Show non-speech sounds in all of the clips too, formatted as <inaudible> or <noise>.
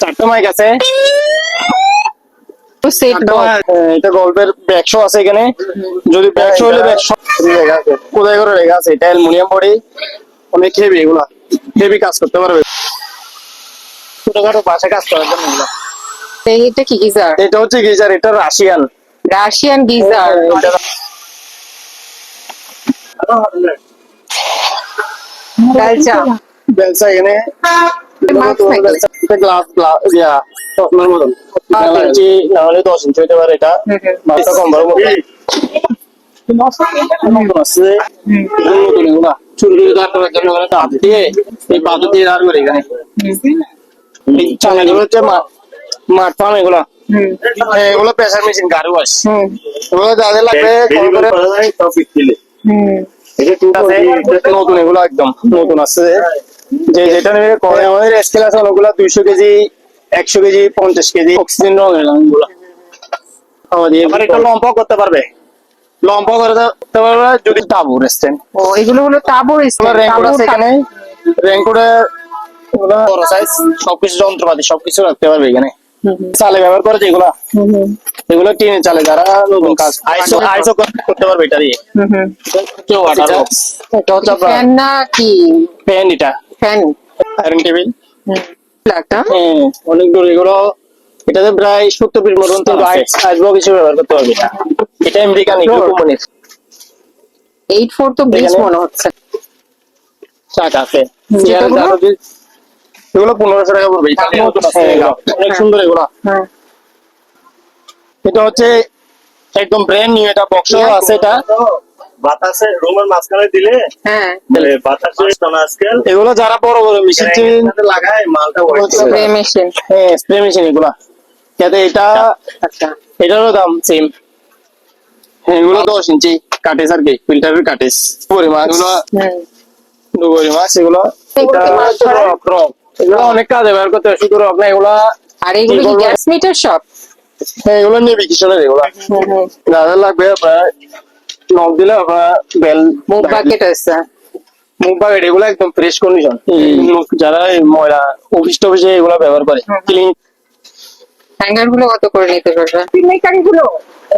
চারটে মাইক আছে। এটা গল্পের ব্যাকশো আছে এখানে। যদি ব্যাকশো হলে ব্যাকশো কোথায় করে লেখা আছে? এটা অ্যালুমিনিয়াম বডি। অনেক হেভি এগুলা। হেভি কাজ করতে পারবে। ছোটখাটো বাসা কাজ করার জন্য এগুলা। এটা কি গিজার? এটা হচ্ছে গিজার এটা রাশিয়ান। Russian geyser. গালচা বেলসা এখানে গ্লাস গ্লাস ইয়া চশমার মতন। নয় ইঞ্চি না হলে দশ ইঞ্চি হতে পারে এটা। মাছটা কম বড় মতো আছে? নতুন এগুলা চুরি দাঁড় করার জন্য ওখানে দাঁত দিয়ে এই পাথর দিয়ে দাঁড় করে এখানে। চানাগুলো হচ্ছে মাঠ ফার্ম এগুলা। এগুলো প্রেসার মেশিন গাড়ি ওয়াশ এগুলো যাদের লাগবে নতুন এগুলো একদম নতুন আছে যে যেটা নেবে করে আমাদের স্কেল আছে অনেকগুলো দুইশো কেজি একশো কেজি পঞ্চাশ কেজি অক্সিজেন রঙ এলাম এগুলো আমাদের এবার লম্প করতে পারবে? লম্প করে করতে পারবে যদি তাবু রেস্টেন ও এগুলো হলো তাবর তোমার র্যাঙ্কোড আছে এখানে। র্যাঙ্কোডে বড় সাইজ সবকিছু যন্ত্রপাতি সবকিছু রাখতে পারবে এখানে। চালে ব্যবহার করে যেগুলো। এগুলো টিনে চালে যারা নতুন কাজ আইসো আইসো করতে পারবে এটা দিয়ে? এটা হচ্ছে আপনার ফ্যান না কি? ফ্যান এটা। ফ্যান। আয়রন টেবিল একটা হ্যাঁ অনেক দূর এগুলো। এটাতে প্রায় সত্তর পিস মতন তো আইস আইস বক্স হিসেবে ব্যবহার করতে পারবে। এটা এটা আমেরিকান কোম্পানির এইট ফোর তো ব্রিজ মনে হচ্ছে। চাক আছে। এগুলো পনেরোশো টাকা পড়বে। অনেক সুন্দর এগুলো। হ্যাঁ। এটা হচ্ছে একদম ব্র্যান্ড নিউ এটা বক্স আছে এটা। বাতাসে রুমের মাঝখানে দিলে হ্যাঁ। বাতাসে আজকাল এগুলো যারা বড় বড় মেশিন লাগায় মালটা স্প্রে স্প্রে মেশিন হ্যাঁ স্প্রে মেশিন এগুলা। যাতে এটা আচ্ছা এটারও দাম সেম হ্যাঁ এগুলো দশ ইঞ্চি কাটেস আর কি ফিল্টারের কাটেস পরিমাণ এগুলো হুম। ডুবরি মাছ এগুলো। এগুলো এগুলো অনেক কাজে ব্যবহার করতে হয় শুধু রক না এগুলা আর এগুলো কি গ্যাস মিটার সব? হ্যাঁ এগুলো নেবি কিশোরের এগুলা। হুম লাগবে আপনার নক দিলে আপনার বেল মুখ বাকেট আছে। মুখ বাগেট এগুলো একদম ফ্রেশ কন্ডিশন যারা ময়লা অফিস টফিসে এগুলো ব্যবহার করে। ক্লিন হ্যাঙ্গারগুলো কত করে নিতে পারবে?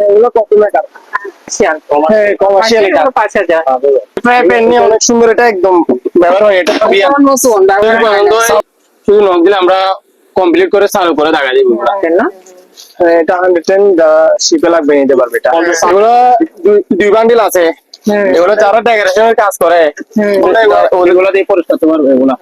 এগুলো কত মেটার হ্যাঁ কমার্শিয়াল প্রায় পেন নিয়ে অনেক সুন্দর এটা একদম ব্যবহার হয় এটা খুবই নতুন ব্যবহার করে না। শুধু নক দিলে আমরা কমপ্লিট করে চালু করে দেখা দিব না? এটা হান্ড্রেড টেন শিপে লাগবে নিতে পারবে এটা। এগুলো দুই- দুই বান্ডিল আছে। এগুলো যারা ডেকোরেশনের কাজ করে। ওগুলো- ওগুলো দিয়ে পরিষ্কার করতে পারবে এগুলো।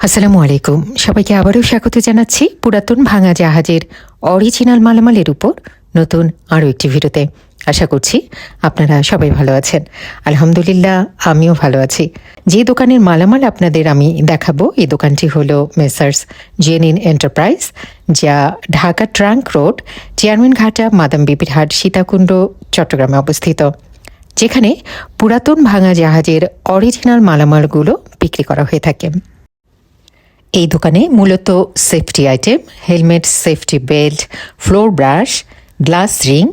আসসালামু আলাইকুম। সবাইকে আবারও স্বাগত জানাচ্ছি পুরাতন ভাঙা জাহাজের অরিজিনাল মালামালের উপর নতুন আরও একটি ভিডিওতে। আশা করছি আপনারা সবাই ভালো আছেন। আলহামদুলিল্লাহ, আমিও ভালো আছি। যে দোকানের মালামাল আপনাদের আমি দেখাবো, এই দোকানটি হলো মেসার্স জেনিন এন্টারপ্রাইজ, যা Dhaka trunk road, chairman Ghata, Madam Bibir Hat, Sitakunda, চট্টগ্রামে অবস্থিত। যেখানে পুরাতন ভাঙা জাহাজের অরিজিনাল মালামালগুলো বিক্রি করা হয়ে থাকে। এই দোকানে মূলত safety item helmet safety belt floor brush glass ring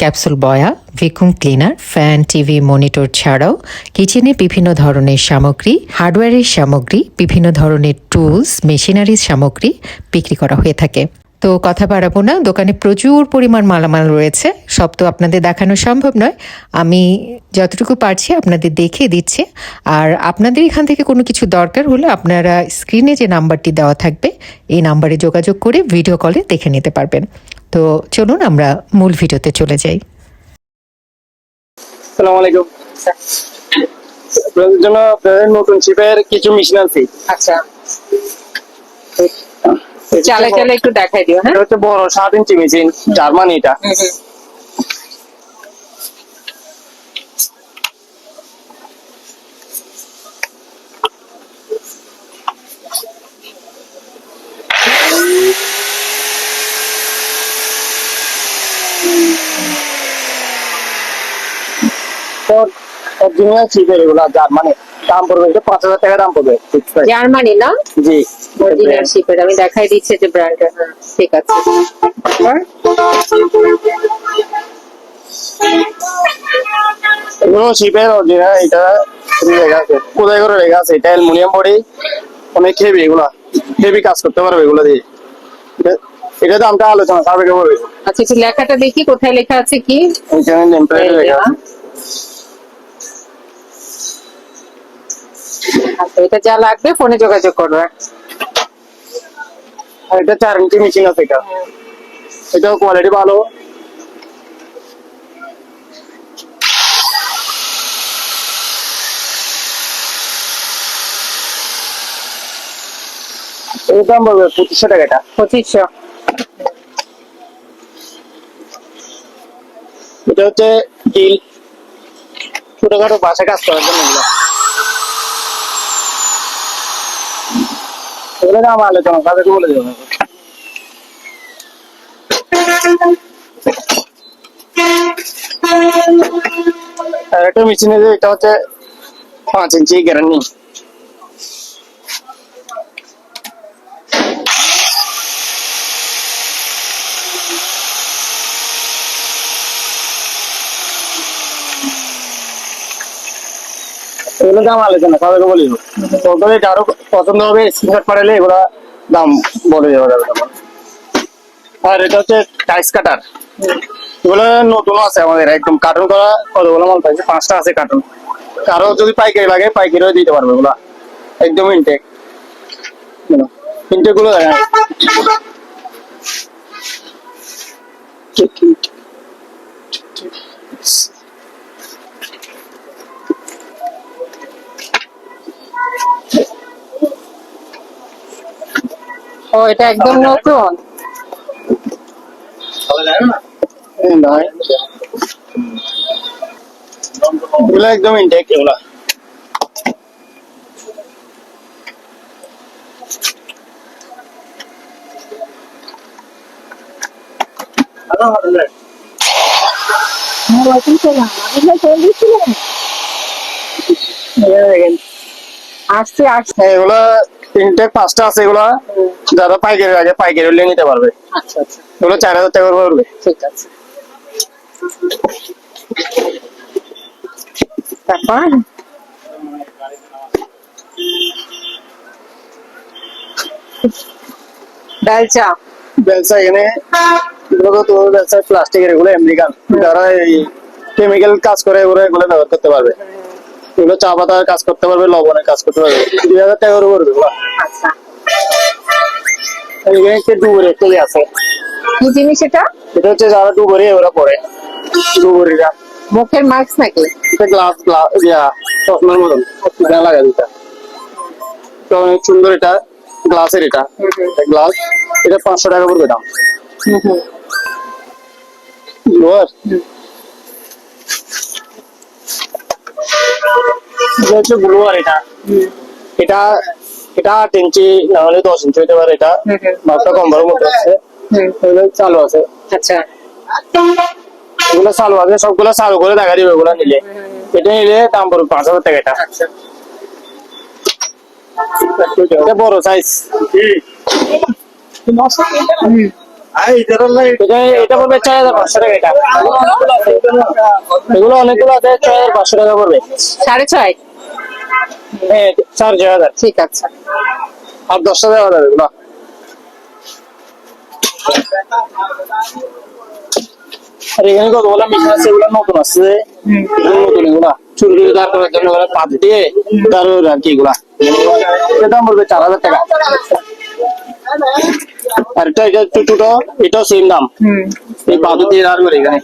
capsule buoy vacuum cleaner, fan, TV, monitor ছাড়াও কিচেনে বিভিন্ন ধরনের সামগ্রী, হার্ডওয়্যারের সামগ্রী, বিভিন্ন ধরনের টুলস মেশিনারিজ সামগ্রী বিক্রি করা হয়ে থাকে। তো কথা বাড়াবো না, দোকানে প্রচুর পরিমাণ মালামাল রয়েছে, সব তো আপনাদের দেখানো সম্ভব নয়। আমি যতটুকু পারছি আপনাদের দেখিয়ে দিচ্ছি, আর আপনাদের এখান থেকে কোনো কিছু দরকার হলে আপনারা স্ক্রিনে যে নাম্বারটি দেওয়া থাকবে, এই নাম্বারে যোগাযোগ করে ভিডিও কলে দেখে নিতে পারবেন। তো চলুন আমরা মূল ভিডিওতে চলে যাই। সালাম আলাইকুম। আপনাদের জন্য আপনাদের নতুন শিপের কিছু মেশিন আছে আচ্ছা। চালে চালে একটু দেখাই দিও হ্যাঁ? এটা হচ্ছে বড় সাত ইঞ্চি মেশিন জার্মানি এটা অরিজিনাল শিপের এগুলো জার্মানি দাম পড়বে এটা পাঁচ হাজার টাকা দাম পড়বে জার্মানি না? জি। অরিজিনাল শিপের আমি দেখাই দিচ্ছি যে ব্র্যান্ডটা ঠিক আছে? এগুলো শিপের অরিজিনাল এটা লেখা আছে। কোথায় করে লেখা আছে? এটা অ্যালুমিনিয়াম বডি অনেক হেভি এগুলা। হেভি কাজ করতে পারবে এগুলো দিয়ে। এটা- দামটা আলোচনা বলবে। আচ্ছা লেখাটা দেখি কোথায় লেখা আছে কি? এখানে নেম প্লেটে লেখা আছে। আচ্ছা এটা যা লাগবে ফোনে যোগাযোগ করবে আর এটা চার ইঞ্চি মেশিন আছে এটা। এটাও কোয়ালিটি ভালো। এর দাম পড়বে পঁচিশশো টাকা এটা। পঁচিশশো। এটা হচ্ছে ডিল ছোটখাটো বাসা কাজ করার জন্য এগুলো দাও দাম আলোচনা তাদেরকে বলে দেবো। একটা মেশিনে এটা হচ্ছে পাঁচ ইঞ্চি গ্যারান্টি এগুলো দাম আলোচনা তাদেরকে বলি। তবে যারও পছন্দ হবে স্ক্রিনশট পাঠালে এগুলো দাম বলে দেওয়া যাবে। আর এটা হচ্ছে টাইস কাটার এগুলো নতুন আছে আমাদের, একদম কার্টুন করা কতগুলো মাল পাইছে? পাঁচটা আছে কার্টুন কারও যদি পাইকারি লাগে, পাইকারিও দিতে পারবে এগুলো। একদম ইনটেক ইনটেকগুলো দেখেন। ও এটা একদম নতুন? এগুলো একদম ইনটেক এগুলো। আসছে আসছে। এগুলো ইনটেক পাঁচটা আছে এগুলো। যারা পাইকারি লাগে পাইকারি হলে নিতে পারবে। আচ্ছা আচ্ছা। এগুলো চার হাজার টাকা পড়বে। ঠিক আছে। তারপর? ডাল চা ব্যবসা এখানে এগুলো তো ব্যবসা প্লাস্টিকের এগুলো আমেরিকান যারা এই কেমিক্যাল কাজ করে এগুলো এগুলো ব্যবহার করতে পারবে। এগুলো চা পাতার কাজ করতে পারবে লবণের কাজ করতে পারবে। দুই হাজার টাকা করে পড়বে এগুলো আচ্ছা। এখানে একটা ডুবুরি একটা ইয়ে আছে। কি জিনিস এটা? এটা হচ্ছে যারা ডুবুরি ওরা পরে ডুবুরিরা। মুখের মাস্ক নাকি? এটা গ্লাস গ্লাস ইয়া চশমার মতন। এখানে লাগা দিটা তো অনেক সুন্দর এটা গ্লাসের এটা। গ্লাস এটা পাঁচশো টাকা পড়বে দাম লোয়ার হচ্ছে ব্লুয়ার এটা। এটা এটা আট ইঞ্চি না হলে দশ ইঞ্চি হতে পারে এটা। হুম হুম। মাপটা কম বড় মতো আছে। চালু আছে। আচ্ছা। এগুলো চালু আছে সবগুলো চালু করে দেখা দিবে এগুলো নিলে। এটা নিলে দাম পড়বে পাঁচ হাজার টাকা আচ্ছা। এটা বড় সাইজ এটা এটা পড়বে ছয় হাজার পাঁচশো টাকা এটা। এগুলো অনেকগুলো আছে ছয় হাজার পাঁচশো টাকা পড়বে। সাড়ে ছয়? হ্যাঁ চার ছয় হাজার। ঠিক আছে। আর যাবে এগুলো। আর এখানে কতগুলো মেশিন আছে এগুলো নতুন আছে। এগুলো নতুন এগুলা। চুরি করে দাঁড় করার জন্য পাত দিয়ে দাঁড় আর কি এগুলা। এটা দাম পড়বে চার হাজার টাকা। আর এটা এটা একটু ছোট এটাও সেম দাম। এই বাদু দিয়ে দাঁড় করে এখানে।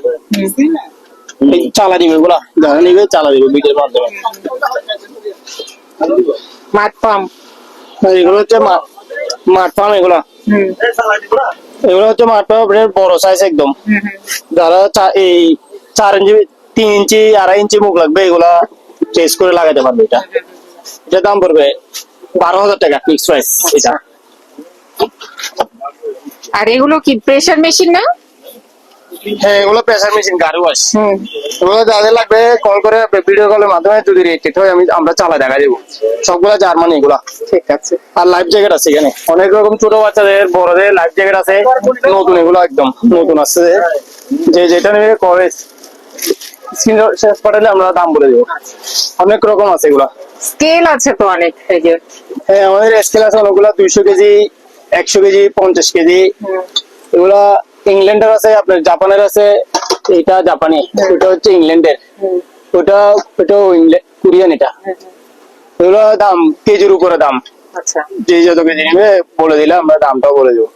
চালা দিবে যারা নিবে চালা দিবে মাধ্যমে। মাঠ পাম্প। এগুলো হচ্ছে মাঠ ফার্ম এগুলা। এগুলো হচ্ছে মাঠ ফার্ম বড় সাইজ একদম। যারা এই চার ইঞ্চি তিন ইঞ্চি আড়াই ইঞ্চি মুখ লাগবে এগুলা চেস করে লাগাতে পারবে এটা। এটা দাম পড়বে বারো হাজার টাকা ফিক্স প্রাইস এটা। আর এগুলো কি প্রেসার মেশিন না? হ্যাঁ এগুলো প্রেসার মেশিন গাড়ি ওয়াশ এগুলো যাদের লাগবে কল করে ভিডিও কলের মাধ্যমে যদি রেট হয় আমি আমরা চালা দেখা দেবো। সবগুলা জার্মানি এগুলা। ঠিক আছে। আর লাইফ জ্যাকেট আছে এখানে। অনেক রকম ছোট বাচ্চাদের বড়দের লাইফ জ্যাকেট আছে। নতুন এগুলো একদম নতুন আছে। যে যেটা নেবে করে। স্ক্রিন শেষ পাঠালে আমরা দাম বলে দেবো। অনেক রকম আছে এগুলা। স্কেল আছে তো অনেক হ্যাঁ আমাদের স্কেল আছে অনেকগুলা দুইশো কেজি একশো কেজি পঞ্চাশ কেজি। এগুলা ইংল্যান্ডের আছে আপনার জাপানের আছে এটা জাপানি ওটা হচ্ছে ইংল্যান্ডের। ওটা ওটা কোরিয়ান এটা। এগুলো দাম কেজির উপরে দাম। আচ্ছা। যে যত কেজি নেবে বলে দিলে আমরা দামটাও বলে দেবো।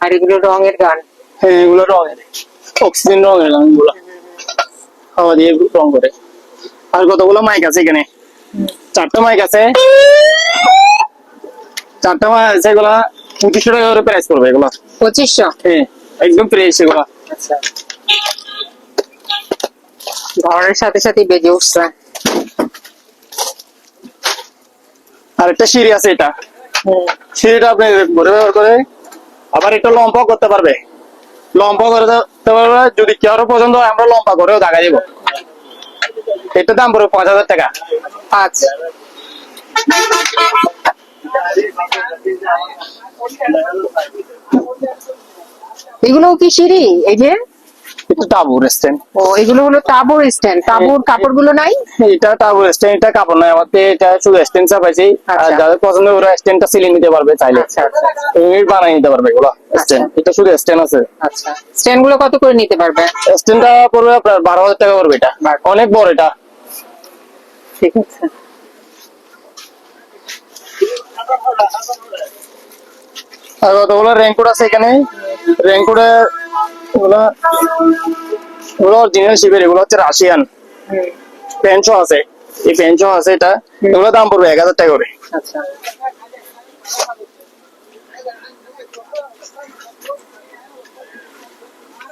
আর এগুলো রঙের গান? হ্যাঁ এগুলো রঙের। অক্সিজেন রঙের গান এগুলো। হাওয়া দিয়ে রং করে। আর কতগুলো মাইক আছে এখানে? চারটা মাইক আছে। চারটা মাইক আছে এগুলা পঁচিশশো টাকা করে প্রাইস করবে এগুলো। পঁচিশশো? হ্যাঁ একদম ফ্রেশ এগুলো। আচ্ছা। সাথে সাথে বেজে উঠছে। আর একটা সিঁড়ি আছে এটা। সিঁড়িটা আপনি ঘুরে ব্যবহার করে আবার এটা লম্বা করতে পারবে। লম্বা করে দিতে পারবে যদি কেউ পছন্দ হয় আমরা লম্বা করেও দেখা দিব। এটা দাম পড়বে পাঁচ হাজার টাকা। পাঁচ এগুলো কি সিঁড়ি? এই যে? এটা টাবুর স্ট্যান্ড ও এগুলো হলো তাবুর স্ট্যান্ড তাবুর কাপড়গুলো নাই? এটা টাবুর স্ট্যান্ড এটা কাপড় নয় আমাদের এটা শুধু স্ট্যান্ড চাপাইছি আর আচ্ছা। যাদের পছন্দ ওরা স্ট্যান্ডটা সিলিং নিতে পারবে চাইলে। আচ্ছা আচ্ছা। বানাই নিতে পারবে এগুলো স্ট্যান্ড এটা শুধু স্ট্যান্ড আছে। আচ্ছা। স্ট্যান্ডগুলো কত করে নিতে পারবে? স্ট্যান্ডটা পড়বে আপনার বারো হাজার টাকা পড়বে এটা। অনেক বড় এটা। ঠিক আছে। আর কতগুলো আছে এখানে? এগুলো অরিজিনাল এগুলো হচ্ছে রাশিয়ান পেনশো আছে। এই আছে এটা। এগুলো দাম পড়বে এক হাজার টাকা করে। আচ্ছা।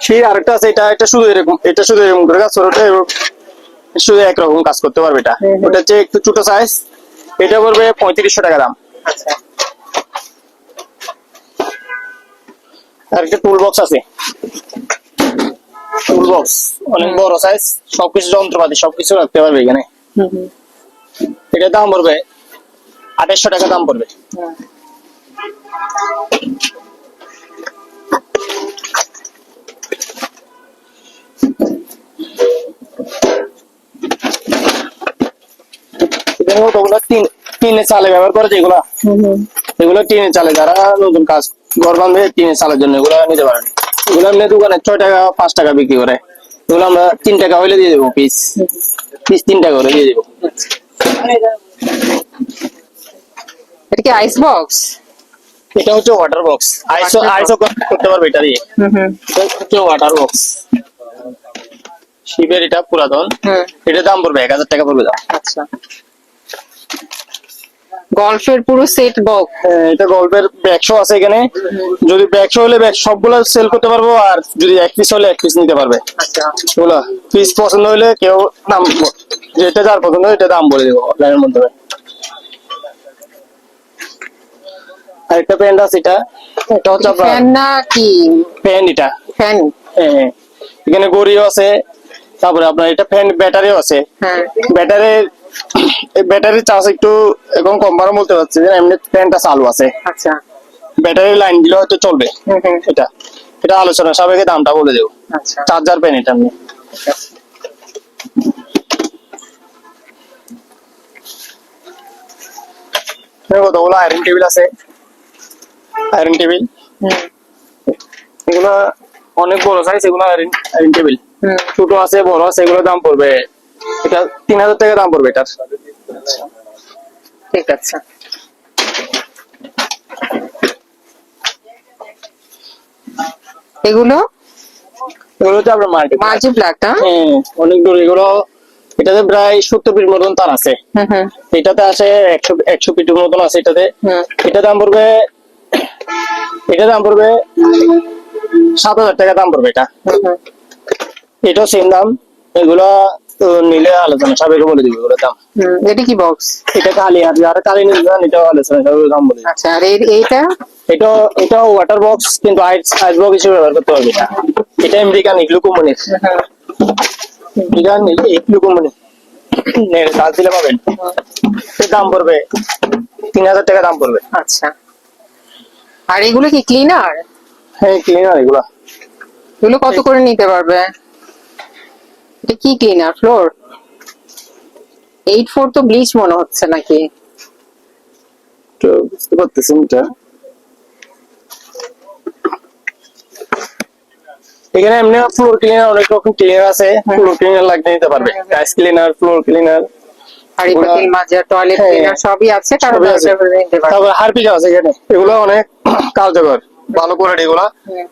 সেই আরেকটা আছে এটা এটা শুধু এরকম এটা শুধু এরকম করে কাজ করে এরকম- শুধু একরকম কাজ করতে পারবে এটা। ওটা হচ্ছে একটু ছোট সাইজ এটা পড়বে পঁয়ত্রিশশো টাকা দাম। আর একটা টুল বক্স আছে। টুল বক্স অনেক বড় সাইজ সবকিছু যন্ত্রপাতি সবকিছু রাখতে পারবে এখানে। এটা দাম পড়বে আঠাশশো টাকা দাম পড়বে। টিনের চালে ব্যবহার করে যেগুলো এগুলো টিনের চালে যারা নতুন কাজ ঘর বাঁধবে টিনের চালের জন্য এগুলো নিতে পারেন। এগুলো এমনি দোকানে ছয় টাকা পাঁচ টাকা বিক্রি করে। এগুলো আমরা তিন টাকা হইলে দিয়ে দেবো পিস পিস তিন টাকা করে দিয়ে দেবো। এটা কি আইস বক্স এটা হচ্ছে ওয়াটার বক্স আইসো. আইসো করতে পারবে এটা দিয়ে। হচ্ছে ওয়াটার বক্স শিবের এটা পুরাতন। এটা দাম পড়বে এক হাজার টাকা পড়বে দাম। আচ্ছা। গল্ফের পুরো সেট বক্স হ্যাঁ, এটা ব্যাগশো আছে এখানে। যদি ব্যাগশো হলে ব্যাগ সবগুলো সেল করতে পারব আর যদি এক পিস হলে এক পিস নিতে পারবে। আচ্ছা। এগুলো পিস পছন্দ হলে কেউ দাম যেটা যার পছন্দ এটা দাম বলে দেবো অনলাইনের মাধ্যমে। আরেকটা প্যান্ট আছে এটা। এটা হচ্ছে ফ্যান না কি? প্যান্ট এটা। ফ্যান হ্যাঁ, হ্যাঁ। এখানে গড়িও আছে। তারপরে আপনার এটা ফ্যান ব্যাটারিও আছে। হ্যাঁ। ব্যাটারির ব্যাটারির চার্জ একটু এখন কম বারো বলতে পারছি যে এমনি ফ্যানটা চালু আছে। আচ্ছা। ব্যাটারি লাইন দিলে হয়তো চলবে। এটা এটা আলোচনা সবাইকে দামটা বলে দেবো। আচ্ছা। চার্জার পেন এটা আমি। কতগুলো আয়রন টেবিল আছে। আয়রন টেবিল হুম। এগুলো অনেক বড় সাইজ এগুলো আয়রন আয়রন টেবিল ছোট আছে বড় আছে এগুলো দাম পড়বে এটা তিন হাজার টাকা দাম পড়বে এটার। ঠিক আছে। এগুলো? এগুলো হচ্ছে আপনার মার্কেট মাল্টি ব্ল্যাক না হ্যাঁ অনেক দূর। এগুলো এটাতে প্রায় সত্তর ফিট মতন তার আছে। এটাতে আছে একশো একশো ফিটের মতন আছে এটাতে। এটা দাম পড়বে এটা দাম পড়বে সাত হাজার টাকা দাম পড়বে এটা। এটাও সেম দাম। এগুলো তো নিলে আলোচনা সাবেকে বলে দিবে দাম। হুম, এটা কি বক্স এটা কালি হাত আর কালি নিলে না, এটাও আলোচনা দাম বলে আচ্ছা আর এই- এইটা? এটা এটাও ওয়াটার বক্স কিন্তু আইস আইস বক্স হিসেবে ব্যবহার করতে এটা। এটা আমেরিকান ইগলু কোম্পানির আমেরিকান ইগলু কোম্পানি কাজ দিলে পাবেন। দাম পড়বে তিন হাজার টাকা দাম পড়বে। আচ্ছা। আর এগুলো কি ক্লিনার হ্যাঁ ক্লিনার এগুলা। এগুলো কত করে নিতে পারবে? এটা কি ক্লিনার ফ্লোর এইট ফোর তো ব্লিচ মনে হচ্ছে নাকি? তো বুঝতে পারতেছেন এটা। এখানে এমনি ফ্লোর ক্লিনার অনেক রকম ক্লিনার আছে। ফ্লোর ক্লিনার লাগতে নিতে পারবে। টাইস ক্লিনার ফ্লোর ক্লিনার হাড়ি পাতিল মাজা টয়লেট হ্যাঁ। ক্লিনার সবই আছে কারণ সবই আছে। হারপিক এখানে। এগুলো অনেক <clears throat> কার্যকর ভালো কোয়ালিটি এগুলা।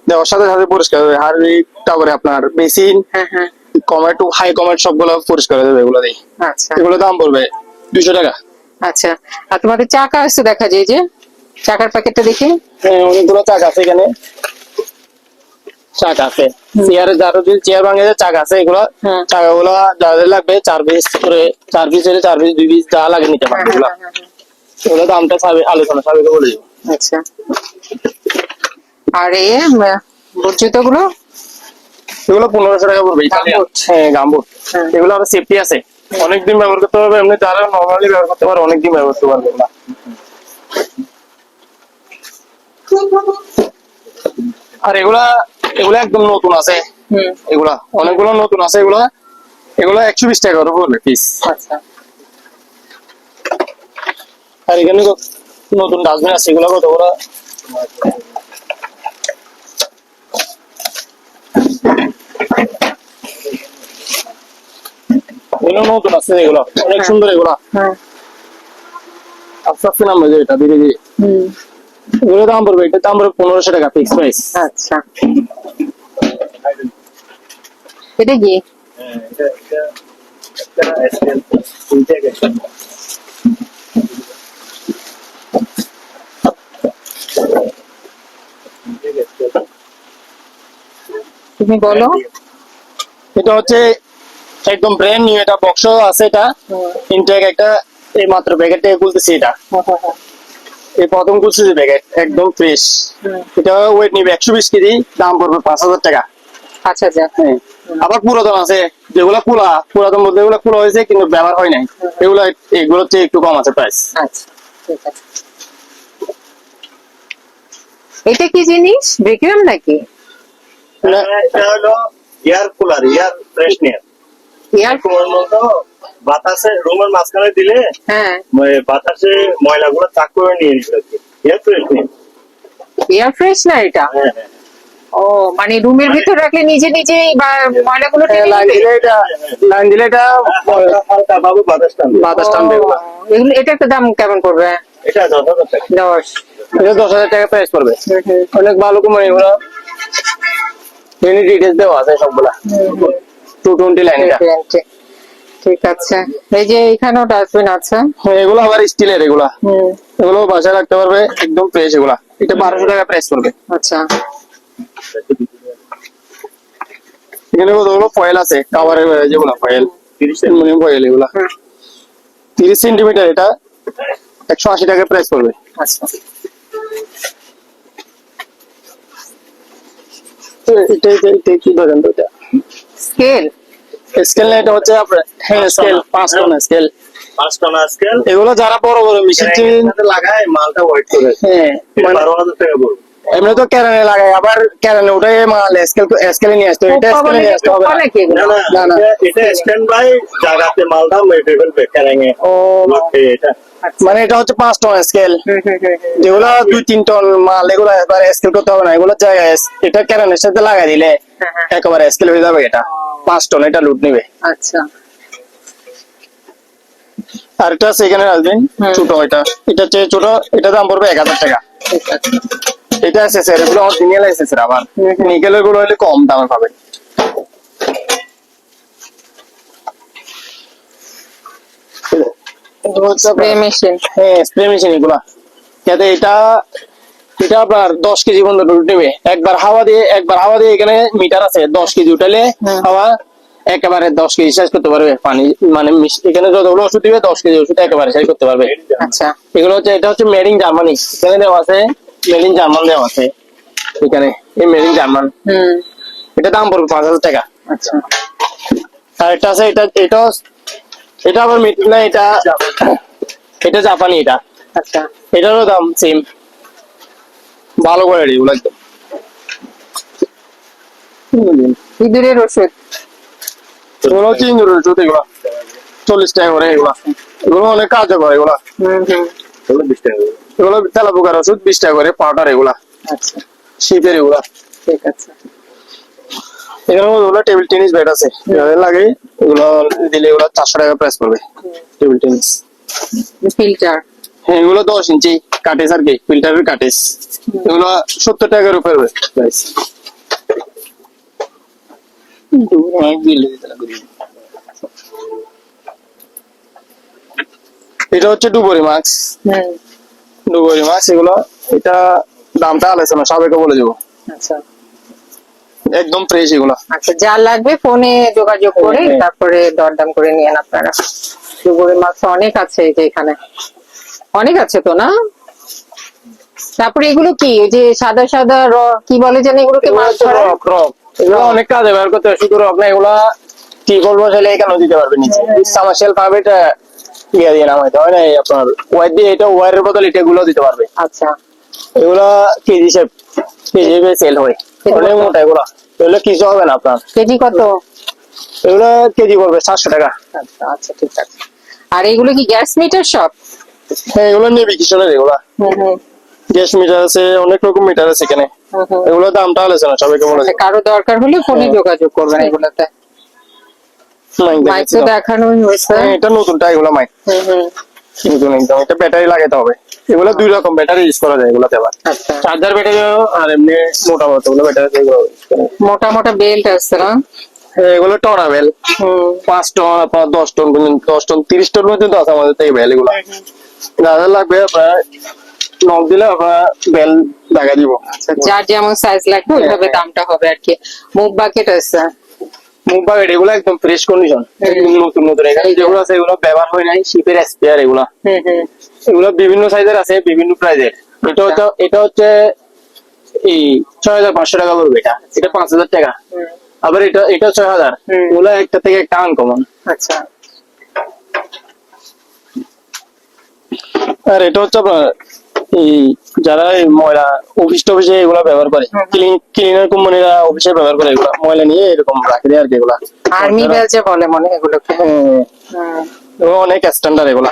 দেওয়ার সাথে সাথে পরিষ্কার হবে। হারপিক তারপরে আপনার বেসিন হ্যাঁ হ্যাঁ। কমেট হাই কমেট সবগুলো পরিষ্কার হয়ে যাবে এগুলো দিয়ে আচ্ছা। এগুলো দাম পড়বে দুশো টাকা। আচ্ছা। আর তোমাদের চাকা আছে দেখা যায় যে চাকার প্যাকেটটা দেখি। হ্যাঁ অনেকগুলো চাক আছে এখানে। চাক আছে। চেয়ারে যার যদি চেয়ার ভাঙে যায় চাক আছে এগুলো। হুম। চাকাগুলো যাদের লাগবে চার পিস করে চার পিস হলে চার পিস দুই পিস যা লাগে নিতে হ্যাঁ, পারবে এগুলো এগুলো দামটা সাবে আলোচনা সাবে বলে দিব। আচ্ছা। আর এ গুলো এগুলো পনেরোশো টাকা পড়বে। হ্যাঁ গাম্বুট। হ্যাঁ। এগুলো আবার সেফটি আছে। অনেকদিন ব্যবহার করতে পারবে এমনি যারা নর্মালি ব্যবহার করতে পারে অনেকদিন ব্যবহার করতে পারবে না আর এগুলা এগুলা একদম নতুন আছে। এগুলা অনেকগুলো নতুন আছে এগুলা এগুলো একশো বিশ টাকা করে পড়বে পিস আচ্ছা। আর এখানে নতুন ডাস্টবিন আছে এগুলো কত ওরা নতুন আছে এগুলো অনেক সুন্দর এগুলা হ্যাঁ আস্তে আস্তে নাম হয়ে যাবে এটা ধীরে ধীরে এগুলো দাম পড়বে এটা দাম পড়বে পনেরোশো টাকা ফিক্স প্রাইস আচ্ছা এটা কি হ্যাঁ, এটা- তুমি বলো। এটা হচ্ছে একদম ব্র্যান্ড নিউ এটা বক্স আছে এটা। ইনটেক একটা এই মাত্র প্যাকেট থেকে খুলতেছি এটা। এই প্রথম খুলছি যে প্যাকেট একদম ফ্রেশ এটা ওয়েট নিবে একশো বিশ কেজি দাম পড়বে পাঁচ হাজার টাকা। আচ্ছা আচ্ছা। হ্যাঁ। আবার পুরাতন আছে যেগুলো খোলা পুরাতন বলতে এগুলো খোলা হয়েছে কিন্তু ব্যবহার হয় নাই। এগুলো এগুলোর চেয়ে একটু কম আছে প্রাইস আচ্ছা ঠিক আছে। এটা কি জিনিস? বিক্রম নাকি। এটা হলো air cooler air freshener air মতো বাতাসে রুমের মাঝখানে দিলে হ্যাঁ। মানে বাতাসে ময়লাগুলো চাক করে নিয়ে এয়ার ফ্রেশনার এয়ার ফ্রেশ না এটা? হ্যাঁ হ্যাঁ। ও মানে রুমের ভিতর রাখলে নিজে নিজেই বা ময়লাগুলো লাইন দিলে এটা একটা দাম কেমন পড়বে? এটা দশ হাজার টাকা। এটা দশ হাজার টাকা প্রাইস পড়বে। অনেক ভালো কোম্পানি এনি ডিটেলস দেওয়া আছে সবগুলা। টু টোয়েন্টি লাইন ঠিক আছে। এই যে এখানেও ডাস্টবিন আছে। হ্যাঁ, এগুলো আবার স্টিলের এগুলা। হুম। এগুলো বাসায় রাখতে পারবে একদম ফ্রেশ এগুলা। এটা বারোশো টাকা প্রাইস পড়বে। আচ্ছা। এখানে কতগুলো ফয়েল আছে? কাভারের যেগুলো ফয়েল তিরিশ অ্যালুমিনিয়াম ফয়েল এগুলা। তিরিশ সেন্টিমিটার এটা একশো আশি টাকা প্রাইস পড়বে। আচ্ছা তো এটা এটা এটা কি ধরেন তো এটা? স্কেল স্কেল না এটা হচ্ছে আপনার হ্যাঁ স্কেল পাঁচ টন স্কেল পাঁচ টন স্কেল এগুলো যারা বড় বড় মেশিন লাগায় মালটা হোয়াইট করে। হ্যাঁ মানে বারো হাজার টাকা পড়বে এমনি তো ক্যারানে লাগায় আবার ক্যারানে ওটাই মাল স্কেল স্কেলে নিয়ে আসতে। এটা স্কেলে নিয়ে আসতে হবে না। না। এটা- স্ট্যান্ড বাই জায়গাতে মালটা মেপে ফেলবে ক্যারাঙে ও। এটা। মানে এটা হচ্ছে পাঁচ টন স্কেল যেগুলো দুই তিন টন মাল এগুলো একবার স্কেল করতে হবে না এগুলো জায়গায় এটা ক্যারানের সাথে লাগাই দিলে হ্যাঁ, হ্যাঁ। একেবারে স্কেল হয়ে যাবে এটা। পাঁচ টন এটা লুট নিবে। আচ্ছা। আর এটা আছে এখানে ছোট এটা। এটা হচ্ছে ছোট এটা দাম পড়বে এক হাজার টাকা। ঠিক আছে। এটা আছে স্যার এগুলো অরিজিনাল আছে স্যার আবার। নিকেলেরগুলো হলে কম দামে পাবেন স্প্রে মেশিন হ্যাঁ স্প্রে মেশিন এগুলা। যাতে এটা এটা আপনার দশ কেজি পর্যন্ত নেবে। একবার হাওয়া দিয়ে একবার হাওয়া দিয়ে এখানে মিটার আছে দশ কেজি উঠালে হাওয়া একেবারে দশ কেজি শেষ করতে পারবে। পানি মানে এখানে যতগুলো ওষুধ দিবে দশ কেজি ওষুধ একেবারে শেষ করতে পারবে। আচ্ছা। এগুলো হচ্ছে এটা হচ্ছে মেড ইন জার্মানি এখানে দেওয়া আছে মেড ইন জার্মান দেওয়া আছে। এখানে এই মেড ইন জার্মান। হুম। এটা দাম পড়বে পাঁচ হাজার টাকা। আচ্ছা। আর এটা আছে এটা এটা এটা আবার মেড না এটা এটা জাপানি এটা। আচ্ছা। এটারও দাম সেম ভালো কোয়ালিটি এগুলো একদম ইঁদুরের ওষুধ? এগুলো হচ্ছে ইন্দুরের জুতো এগুলো চল্লিশ টাকা করে এগুলো। এগুলো অনেক কার্যকর এগুলো। হুম হুম। এগুলো বিশ টাকা। এগুলো তেলা পোকার ওষুধ বিশ টাকা করে পাউডার এগুলা আচ্ছা। শিপের এগুলা। ঠিক আছে। ওগুলো টেবিল টেনিস ব্যাট আছে যাদের লাগে এগুলো দিলে এগুলো চারশো টাকা প্রাইস পড়বে টেবিল টেনিস ফিল্টার হ্যাঁ এগুলো দশ ইঞ্চি কাটেস আর কি ফিল্টারের কাটেস এগুলো সত্তর টাকার উপরে প্রাইস এটা হচ্ছে ডুবরি মাছ। ডুবরি মাছ এগুলো এটা দামটা আলোচনা সবাইকে বলে দেবো। আচ্ছা। একদম ফ্রেশ এগুলো। আচ্ছা যা লাগবে ফোনে যোগাযোগ করে হ্যাঁ। তারপরে দরদাম করে নিয়েন আপনারা। ডুবুরি মাছ অনেক আছে এই যে এখানে। অনেক আছে তো না? তারপরে এগুলো কি? ওই যে সাদা সাদা র কি বলে জানি এগুলোকে এগুলো মাছ ধরে রক রক। এগুলো অনেক কাজে ব্যবহার করতে হয় শুধু রক না এগুলা টিকল বসালে এখানে দিতে পারবে নিচে। সামারশেল পাবে এটা ইয়ে দিয়ে নামাইতে হয় না আপনার ওয়ার দিয়ে এটা ওয়ারের বদলে এটা গুলো দিতে পারবে। আচ্ছা। এগুলা কেজি হিসেব কেজি হিসেবে সেল হয়। অনেক মোটা এগুলা। এগুলো কিছু হবে না আপনার। কেজি কত? এগুলো কেজি পড়বে সাতশো টাকা। আচ্ছা আচ্ছা ঠিক আছে। আর এগুলো কি গ্যাস মিটার সব? হ্যাঁ এগুলো নেবি কিশোরের এগুলা। গ্যাস মিটার আছে অনেক রকম মিটার আছে এখানে। এগুলো দামটা আলোচনা সবাইকে বলে আচ্ছা, কারও দরকার হলে ফোনে হ্যাঁ। যোগাযোগ করবেন এগুলোতে। মাইক দেখানোই হয়েছে। হ্যাঁ এটা নতুনটা এগুলো মাইক হুম হুম। নতুন একদম এটা ব্যাটারি লাগাতে হবে। এগুলো দুই রকম ব্যাটারি ইউজ করা যায় এগুলোতে আবার। আচ্ছা। চার্জার ব্যাটারি আর এমনি মোটা মতো ব্যাটারি এগুলো use করা মোটা মোটা বেল্ট আছে না? হ্যাঁ, এগুলো পাঁচ টন আপনার দশ টন পর্যন্ত দশ টন তিরিশ টন পর্যন্ত আছে আমাদের থেকে বেল এগুলো। যাদের লাগবে আপনার নক দিলে বেল দেখা দিব। যার যেমন সাইজ লাগবে ওইভাবে হ্যাঁ। দামটা হবে আর কি। মুভ বাকেট আছে। মুখ বাগেট এগুলো একদম ফ্রেশ কন্ডিশন একদম নতুন নতুন। এখানে যেগুলো আছে এগুলো ব্যবহার হয় নাই শিপের স্পেয়ার এগুলা। এগুলো বিভিন্ন সাইজের আছে বিভিন্ন প্রাইজের এটা হচ্ছে এটা হচ্ছে এই ছয় হাজার পাঁচশো টাকা পড়বে এটা। এটা পাঁচ হাজার টাকা আবার এটা এটা ছয় হাজার। এগুলো একটা থেকে একটা আনকমন আচ্ছা। আর এটা হচ্ছে আপনার এই যারা ময়লা অফিস টফিসে এগুলো ব্যবহার করে ক্লিনার কোম্পানিরা অফিসে ব্যবহার করে এগুলো ময়লা নিয়ে এরকম রাখে দেয় আর কি এগুলা। আর্মি বলে মনে এগুলোকে। হ্যাঁ, এগুলো অনেক স্ট্যান্ডার্ড এগুলা।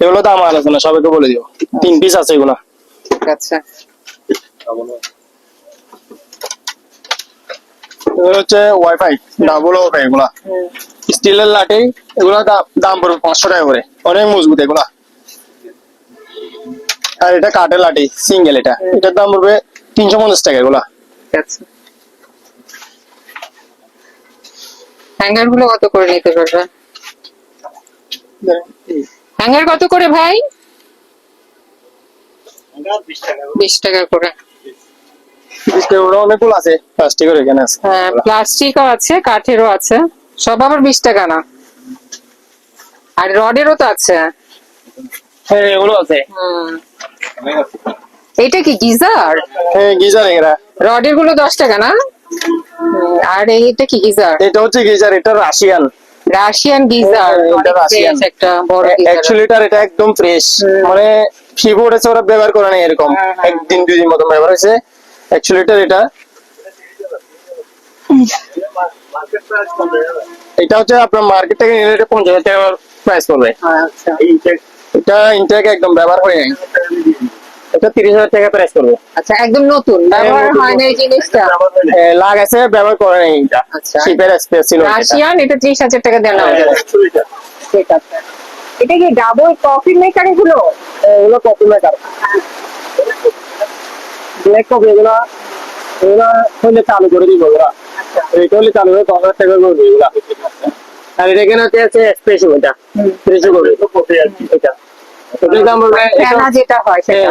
এগুলো দাম আলোচনা সবাইকে বলে দিও। তিন পিস আছে এগুলা। এগুলো হচ্ছে ওয়াইফাই ডাবল ওয়াইফাই এগুলা। স্টিলের লাঠি এগুলো দাম- দাম পড়বে পাঁচশো টাকা করে। অনেক মজবুত এগুলা। আর এটা কাঠের লাঠি সিঙ্গেল এটা। এটার দাম পড়বে তিনশো পঞ্চাশ টাকা এগুলা। হ্যাঙ্গারগুলো কত করে নিতে পারবে? হ্যাঙ্গার কত করে ভাই? বিশ টাকা করে। বিশ টাকা করে এগুলো অনেকগুলো আছে প্লাস্টিকের এখানে আছে। হ্যাঁ প্লাস্টিকও আছে কাঠেরও আছে। সব আবার বিশ টাকা না। আর রডেরও তো আছে। হ্যাঁ এগুলো আছে। হুম। আছে। এটা কি গিজার? হ্যাঁ গিজার এরা। রডেরগুলো দশ টাকা না? আর এইটা কি গিজার? এটা হচ্ছে গিজার এটা রাশিয়ান। রাশিয়ান গিজার হ্যাঁ, এটা রাশিয়ান। একটা বড় গিজার। অ্যাকচুয়ালি এটা এটা একদম ফ্রেশ মানে কিবোর্ড ওরা ব্যবহার করে না এরকম। হ্যাঁ, হ্যাঁ। একদিন দুই দিন মতো ব্যবহার হয়েছে। অ্যাকচুয়ালি এটা এটা। এটা হচ্ছে আপনার মার্কেট থেকে নিলে এটা পঞ্চাশ হাজার টাকা প্রাইস পড়বে। আচ্ছা। এটা ইনটেক একদম ব্যবহার হয় নাই এটা টাকা প্রাইস পড়বে আচ্ছা একদম নতুন ব্যবহার হয় না এই জিনিসটা? লাগাইছে ব্যবহার করে নাই এটা। আচ্ছা। শিপের স্পেস ছিল রাশিয়ান এটা ত্রিশ হাজার টাকা দেওয়া হ্যাঁ, ঠিক আছে। এটা কি ডাবল কফি মেকার এগুলো? এগুলো কপি মেকার ব্ল্যাক কপি এগুলো এগুলো হলে চালু করে দিব ওরা। এটা হলে চালু করে দশ হাজার টাকা করে দিবে আর এটা হচ্ছে আছে স্পেশাল এটা। স্পেশাল করে এটা। এটার দাম পড়বে ফেনা যেটা হয় সেটা।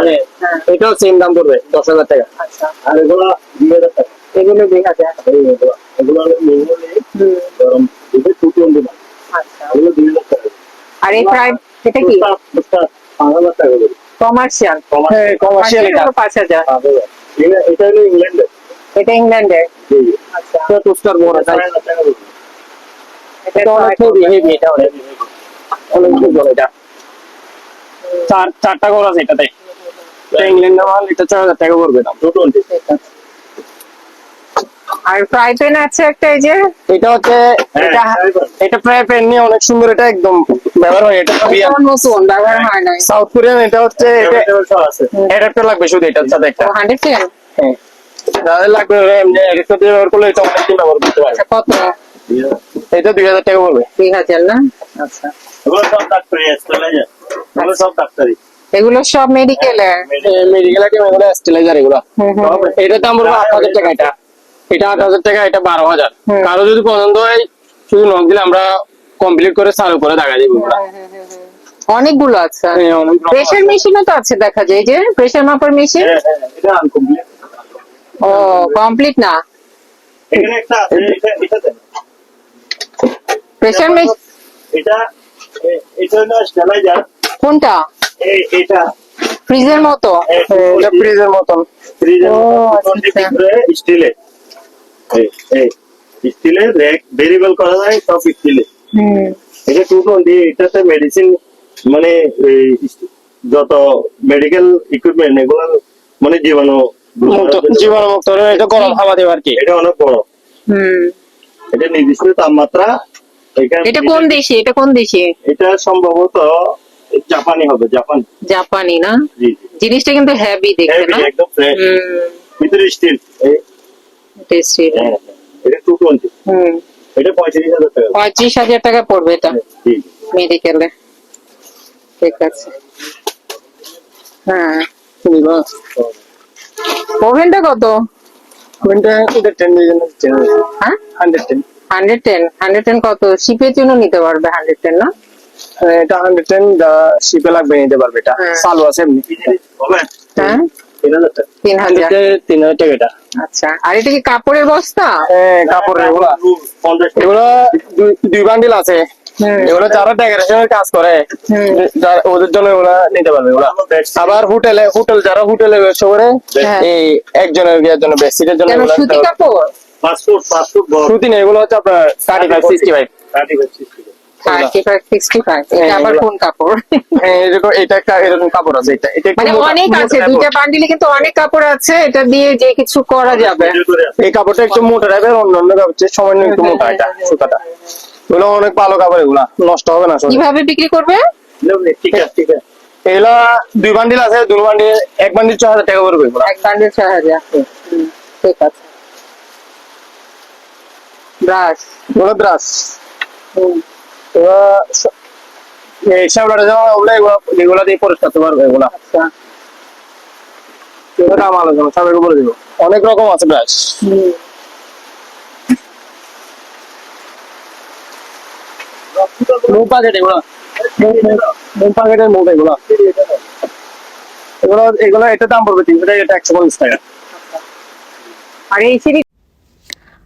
এটাও সেম দাম পড়বে দশ হাজার টাকা। আচ্ছা। আর এগুলো দুই হাজার টাকা। এগুলো দুই হাজার এগুলো এগুলো হলো মেমো নেই হুম, গরম দুটো টু টোয়েন্টি আচ্ছা। এগুলো দুই হাজার টাকা। আর এই প্রায় এটা কি? পাঁচ হাজার টাকা কমার্শিয়াল হ্যাঁ কমার্শিয়াল এটা। পাঁচ হাজার এটা- এটা হলো ইংল্যান্ডের এটা ইংল্যান্ডের আচ্ছা। এটা টোস্টার বড় এটা অনেক হেভি হেভি এটা অনেক অনেক বড় এটা। চার চারটা ঘর আছে এটাতে। এটা ইংল্যান্ডের মাল এটা চার হাজার টাকা পড়বে দাম। টু টোয়েন্টি আর ফ্রাই প্যান আছে একটা এই যে? এটা হচ্ছে হ্যাঁ, এটা এটা প্রায় পেন নিয়ে অনেক সুন্দর এটা একদম ব্যবহার হয় এটা নতুন ব্যবহার হয় নাই। সাউথ কোরিয়ান এটা হচ্ছে এটা অ্যাডাপ্টার লাগবে শুধু এটার সাথে একটা। হান্ড্রেড টেন হ্যাঁ। যাদের লাগবে ওরা এমনি অ্যাডাপ্টার দিয়ে ব্যবহার করলে এটা অনেক দিন ব্যবহার করতে পারবে। কত? এটা দুই হাজার টাকা পড়বে। দুই হাজার না? আচ্ছা। এগুলো সব ডাক্তারি স্টেলাইজার এগুলো সব ডাক্তারি। এগুলো সব মেডিকেলের মেডিকেল আইটেম এগুলো স্টেলাইজার এগুলো। এটা দাম পড়বে আট হাজার টাকা এটা। এটা আট হাজার টাকা এটা বারো হাজার। কারও যদি পছন্দ হয় শুধু নক দিলে আমরা কমপ্লিট করে চালু করে দেখা যাবে অনেকগুলো আছে। হ্যাঁ, প্রেশার আছে। মেশিনও তো আছে দেখা যায় যে প্রেশার মাপার মেশিন হ্যাঁ হ্যাঁ এটা আনকমপ্লিট ও কমপ্লিট না? এখানে একটা আছে এটা এটা দেন। মেশিন এটা এটা হলো স্টেলাইজার কোনটা? এটা ফ্রিজের মতো? এটা ফ্রিজের মতন। ফ্রিজের স্টিলে স্টিলের র্যাক ভেরিয়েবল করা যায় সব স্টিলে হুম। এটা টু টোয়েন্টি এটাতে মেডিসিন মানে যত মেডিকেল ইকুইপমেন্ট এগুলো মানে জীবাণু জীবাণু মুক্ত এটা গরম হাওয়া দেবে আর কি। এটা অনেক বড়। হুম। এটা নির্দিষ্ট তাপমাত্রা এটা কোন দেশে? এটা কোন দেশে? এটা সম্ভবত জাপানি হবে জাপান। জাপানি না? জি জিনিসটা কিন্তু হেভি দেখতে না? একদম ফ্রেশ ভিতরে স্টিল টেস্টি হ্যাঁ এটা টু টোয়েন্টি হুম। এটা পঁয়ত্রিশ হাজার টাকা। পঁয়ত্রিশ হাজার টাকা পড়বে এটা? জি। মেডিকেলে ঠিক আছে। হ্যাঁ নিবা। ওভেনটা কত? কোনটা এটা ডিজাইন হচ্ছে হ্যাঁ? Hundred ten hundred ten hundred ten কত? শিপের জন্য নিতে পারবে হান্ড্রেড টেন না? এটা হান্ড্রেড টেন শিপে লাগবে নিতে পারবে এটা। হ্যাঁ। চালু আছে এমনি। হবে? হ্যাঁ? তিন হাজার। তিন হাজার টাকা এটা। আচ্ছা। আর এটা কি কাপড়ের বস্তা? হ্যাঁ কাপড়ের এগুলা। পঞ্চাশ দুই- দুই বান্ডিল আছে। এগুলো যারা ডেকোরেশনের কাজ করে ওদের জন্য এগুলা নিতে পারবে এগুলা। আবার হোটেলে হোটেল যারা হোটেলে ব্যবসা করে হ্যাঁ। এই একজনের জন্য বেডশিটের জন্য এগুলা সুতি। কাপড়? পাসপোর্ট পাসপোর্ট বড়। সুতি নেই এগুলো হচ্ছে আপনার thirty five sixty five thirty five sixty এটা হ্যাঁ, কোন কাপড়? হ্যাঁ এরকম এটা একটা এরকম কাপড় আছে এটা এটা মানে অনেক আছে দুইটা বান্ডিলে কিন্তু অনেক কাপড় আছে এটা দিয়ে যে কিছু করা যাবে। এই কাপড়টা একটু মোটা টাইপের অন্য অন্য কাপড় সামান্য একটু মোটা এটা সুতাটা। এগুলো অনেক ভালো কাপড় এগুলা নষ্ট হবে না কীভাবে বিক্রি করবে? ঠিক আছে ঠিক আছে। এগুলা দুই বান্ডিল আছে দুই বান্ডিল এক বান্ডিল ছয় হাজার টাকা পড়বে এক বান্ডিল ছয় হাজার ঠিক আছে। ব্রাশ। ব্রাশ। শ্যাওলাটা যেমন ওগুলো এগুলো এগুলো দিয়ে পরিষ্কার করতে পারবে এগুলা। আচ্ছা। এগুলো দাম আলোচনা সবাইকে বলে দিব। অনেক রকম আছে ব্রাশ হুম। প্যাকেট এগুলো। প্যাকেটের এগুলো। এগুলো এগুলো এটা দাম পড়বে তিনশো টাকা এটা একশো পঞ্চাশ টাকা। আর এই সিঁড়ি